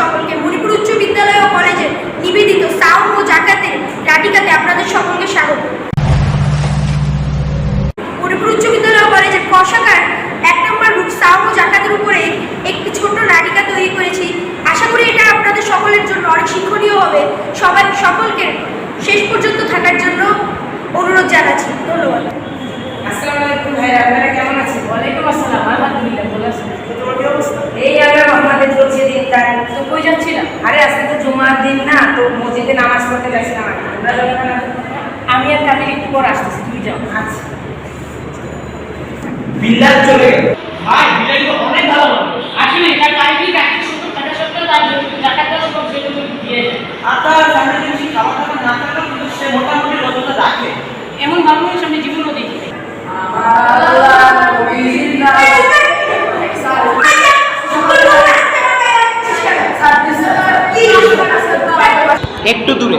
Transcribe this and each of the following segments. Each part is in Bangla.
সকলকে মণিপুর উচ্চ বিদ্যালয় ও কলেজের নিবেদিত সাউন্ড ও জাকাতের নাটিকাতে আপনাদের সকলকে স্বাগত। মণিপুর উচ্চ বিদ্যালয় ও কলেজের ক শাখার এক নম্বর গ্রুপ সাউন্ড ও জাকাতের উপরে একটি ছোট নাটিকা তৈরি করেছি। আশা করি এটা আপনাদের সকলের জন্য অনেক শিক্ষণীয় হবে। সবাই সকলকে শেষ পর্যন্ত থাকার জন্য অনুরোধ জানাচ্ছি। ধন্যবাদ। আসসালামু আলাইকুম ভাই, আপনারা কেমন আছেন? ওয়ালাইকুম আসসালাম আলহামদুলিল্লাহ ভালো আছি তোমার কি অবস্থা এই আমরা রহমানের চলছে দিনটাই তো কই যাচ্ছিলাম আরে আজকে তো জুমার দিন না তো মসজিদে নামাজ পড়তে যাচ্ছিলাম আর কি। তোমরা যাবে না আমি আর কাবির একটু পর আসতেছি তুই যাও আচ্ছা বিল্লাল চলে গেল ভাই বিলাই তো অনেক ভালো আসলে তার বাড়িতে চাকরি সত্তর টাকা সত্তর তার টাকার জন্য সব সেগুলো দিয়ে দেয় আতার সামনে যদি খাবার টাবার না থাকলেও কিন্তু সে মোটামুটি রোজটা রাখে এমন ভালো মানুষ আমি জীবনও দেখি একটু দূরে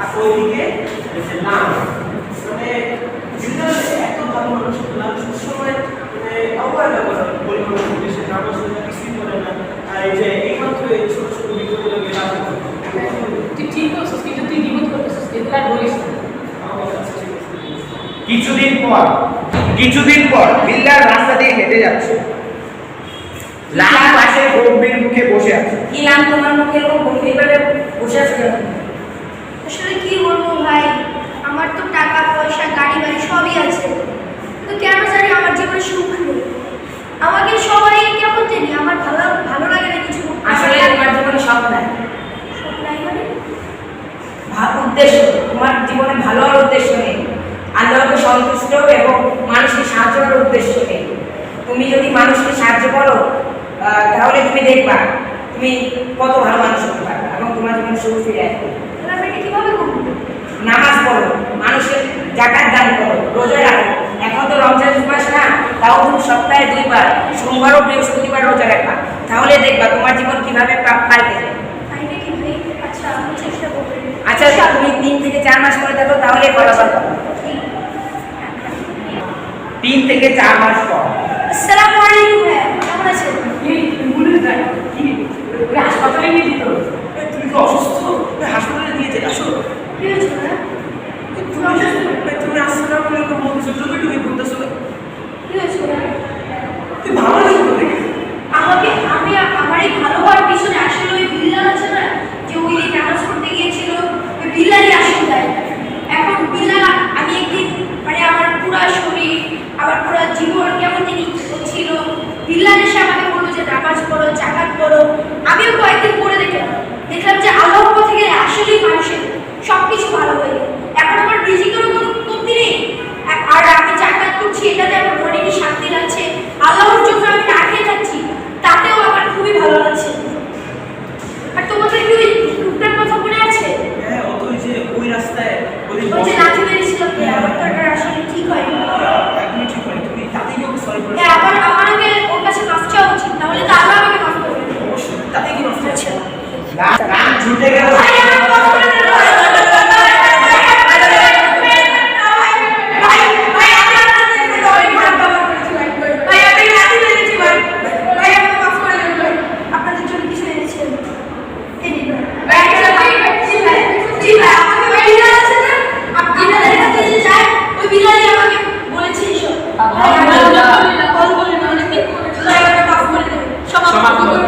আর ওইদিকে হচ্ছে নাম মানে বিদ্যালয়ে এত ভালো মানুষ পেলাম সবসময় মানে অবহেলা করা পরিমাণ দেশে নামাজ রোজা কিছুই করে না আর এই যে এইমাত্র এই ছোট ছোট বিষয়গুলো গেলাম তুই ঠিক করছিস কিন্তু তুই নিমত করতেছিস কিন্তু আর বলিস না। কিছুদিন পর কিছুদিন পর বিল্লার রাস্তা দিয়ে হেঁটে যাচ্ছে। লাল পাশে গম্ভীর মুখে বসে আছে। কি নাম তোমার মুখে এরকম গম্ভীরভাবে বসে আছে কেন? আসলে কি বলব ভাই? আমার তো টাকা পয়সা গাড়ি বাড়ি সবই আছে। কিন্তু কেন জানি আমার জীবনে সুখ নেই। আমাকে সবাই কেমন জানি আমার ভালো ভালো লাগে না কিছু। আসলে তোমার জীবনে সব নাই। সব নাই মানে? উদ্দেশ্য তোমার জীবনে ভালো হওয়ার উদ্দেশ্য নেই আল্লাহকে সন্তুষ্ট এবং মানুষকে সাহায্য করার উদ্দেশ্য নেই তুমি যদি মানুষকে সাহায্য করো তাহলে তুমি দেখবা তুমি কত ভালো মানুষ হতে পারবে এবং তোমার জীবনে সুখ ফিরে আসবে। নামাজ পড়ো মানুষের জাকাত দান করো রোজা রাখো। এখন তো রমজান মাস না তাও তুমি সপ্তাহে দুইবার সোমবার ও বৃহস্পতিবার রোজা রাখবা। তাহলে দেখবা তোমার জীবন কীভাবে পাল্টে যায়। আচ্ছা আচ্ছা তুমি তিন থেকে চার মাস করে দেখো তাহলে ফলাফল তিন থেকে চার মাস পর আসসালামু আলাইকুম ভাইয়া কেমন আছেন এই বলিস না কি ওরে হাসপাতালে নিয়ে দিত এ, তুমি কি অসুস্থ এ, হাসপাতালে নিয়ে যেতে আসো কি হয়েছে ভাইয়া? এ, তুমি এ, তুমি আসসালামু আলাইকুম বলতেছো তুমি তুমি বলতেছো কি হয়েছে ভাইয়া? তুই ভালো নেই তো দেখে আমাকে আমি আমার এই ভালো হওয়ার পিছনে আসলে ওই বিল্লাল আছে না যে ওই দিন নামাজ পড়তে গিয়েছিল ওই বিল্লালই আসল দেয় এখন বিল্লাল আমি একদিন মানে আমার পুরো শরীর আমার পুরো জীবন কেমন জানি ছিল বিল্লাল এসে আমাকে বলল যে নামাজ পড়ো জাকাত পড়ো আমিও কয়েকদিন পড়ে দেখলাম দেখলাম যে আল্লাহর পথে গেলে আসলেই মানুষের সব কিছু ভালো হয়ে যায় এখন আমার রিজিকেরও কোনো কমতি নেই আর- আর আমি জাকাত করছি এটাতে আমার মনে কি শান্তি লাগছে আল্লাহর জন্য আমি না খেয়ে যাচ্ছি তাতেও আমার খুবই ভালো লাগছে আর তোমাদের কি ওই গ্রুপটার কথা মনে আছে হ্যাঁ অত ওই যে ওই রাস্তায় ওই যে ওই যে বসে- লাঠি মেরেছিলাম যে আমার তো এটা আসলে ঠিক হয়নি। আমার